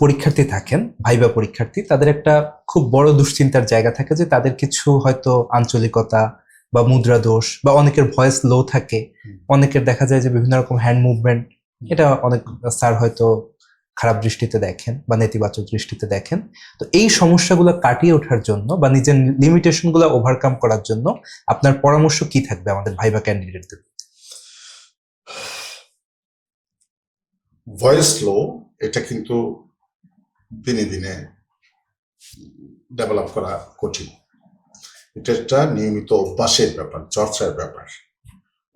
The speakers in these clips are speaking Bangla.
পরীক্ষার্থী থাকেন ভাইবা পরীক্ষার্থী তাদের একটা খুব বড় দুশ্চিন্তার জায়গা থাকে যে তাদের কিছু হয়তো আঞ্চলিকতা বা মুদ্রা দোষ বা অনেকের ভয়েস লো থাকে। অনেকের দেখা যায় যে বিভিন্ন রকম হ্যান্ড মুভমেন্ট এটা অনেক স্যার হয়তো খারাপ দৃষ্টিতে দেখেন বা নেতিবাচক দৃষ্টিতে দেখেন। তো এই সমস্যাগুলো কাটিয়ে ওঠার জন্য বা নিজের লিমিটেশনগুলো ওভারকাম করার জন্য আপনার পরামর্শ কি থাকবে আমাদের ভাইবা ক্যান্ডিডেটদের ভয়েস লো এটা কিন্তু দিনে দিনে ডেভেলপ করা কঠিন। এটা একটা নিয়মিত অভ্যাসের ব্যাপার, চর্চার ব্যাপার।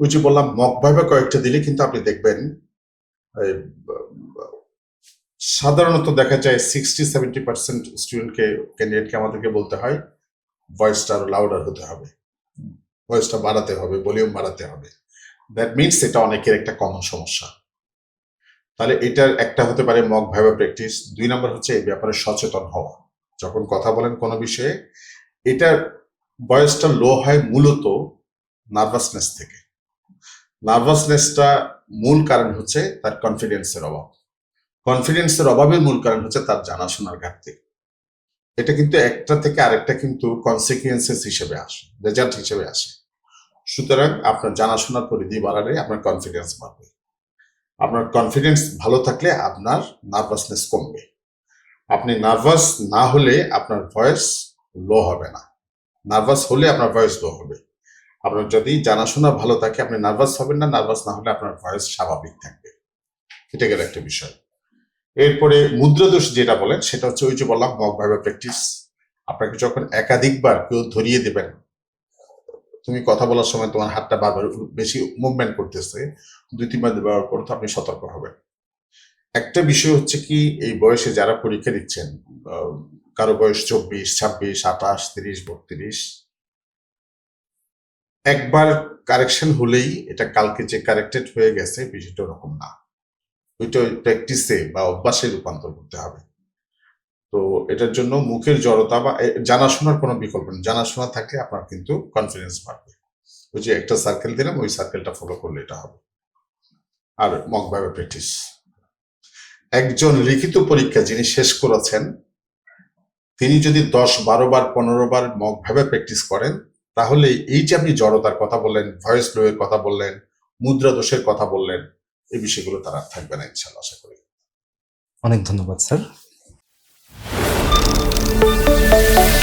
ওই যে বললাম মক ভাইবা কয়েকটা দিলে কিন্তু আপনি দেখবেন সাধারণত দেখা যায় সিক্সটি সেভেন্টি পার্সেন্ট স্টুডেন্টকে ক্যান্ডিডেটকে আমাদেরকে বলতে হয় ভয়েসটা আরও লাউডার হতে হবে। ভয়েসটা বাড়াতে হবে ভলিউম বাড়াতে হবে। দ্যাট মিনস এটা অনেকের একটা কমন সমস্যা। তাহলে এটার একটা হতে পারে মক ভাইবা প্র্যাকটিস দুই নম্বর হচ্ছে এই ব্যাপারে সচেতন হওয়া। যখন কথা বলেন কোনো বিষয়ে, এটার বয়সটা লো হয় মূলত নার্ভাসনেস থেকে। নার্ভাসনেসটা মূল কারণ হচ্ছে তার কনফিডেন্সের অভাব। কনফিডেন্সের অভাবের মূল কারণ হচ্ছে তার জানাশোনার ঘাটতি। এটা কিন্তু একটা থেকে আরেকটা কিন্তু কনসিকুয়েন্সেস হিসেবে আসে রেজাল্ট হিসেবে আসে। সুতরাং আপনার জানাশোনার পরিধি বাড়ালে আপনার কনফিডেন্স বাড়বে। আপনার কনফিডেন্স ভালো থাকলে আপনার নার্ভাসনেস কমবে। আপনি নার্ভাস না হলে আপনার ভয়েস লো হবে না। নার্ভাস হলে আপনার ভয়েস লো হবে। আপনার যদি জানাশোনা ভালো থাকে, আপনি নার্ভাস হবেন না নার্ভাস না হলে আপনার ভয়েস স্বাভাবিক থাকবে। এটা গেল একটা বিষয়। এরপরে মুদ্রাদোষ যেটা বলেন, সেটা হচ্ছে ওই যে বললাম মক ভাবে প্র্যাকটিস আপনাকে যখন একাধিকবার কেউ ধরিয়ে দেবেন তুমি কথা বলার সময় তোমার হাতটা বারবার বেশি মুভমেন্ট করতেছে, দুই তিনবার ব্যবহার করো তো আপনি সতর্ক হবেন। একটা বিষয় হচ্ছে কি, এই বয়সে যারা পরীক্ষা দিচ্ছেন কারও বয়স চব্বিশ, ছাব্বিশ, আঠাশ, তিরিশ, বত্রিশ, একবার কারেকশন হলেই এটা কালকে যে কারেক্টেড হয়ে গেছে বিষয়টা ওরকম না। ওইটা প্র্যাকটিসে বা অভ্যাসে রূপান্তর করতে হবে। তো এটার জন্য মুখের জড়তা বা জানাশোনার কোনো বিকল্প নেই। জানাশোনা থাকলে আপনার কিন্তু কনফিডেন্স বাড়বে। ওই যে একটা সার্কেল দিলাম, ওই সার্কেলটা ফলো করলে এটা হবে। আর মক ভাবে প্র্যাকটিস একজন লিখিত পরীক্ষা যিনি শেষ করেছেন, তিনি যদি দশ, বারো বার, পনেরো বার মক ভাবে প্র্যাকটিস করেন, তাহলে এই যে আপনি জড়তার কথা বললেন ভয়েস লো এর কথা বললেন, মুদ্রা দোষের কথা বললেন, এই বিষয়গুলো তারা থাকবে না ইনশাল্লাহ আশা করি। অনেক ধন্যবাদ, স্যার। Música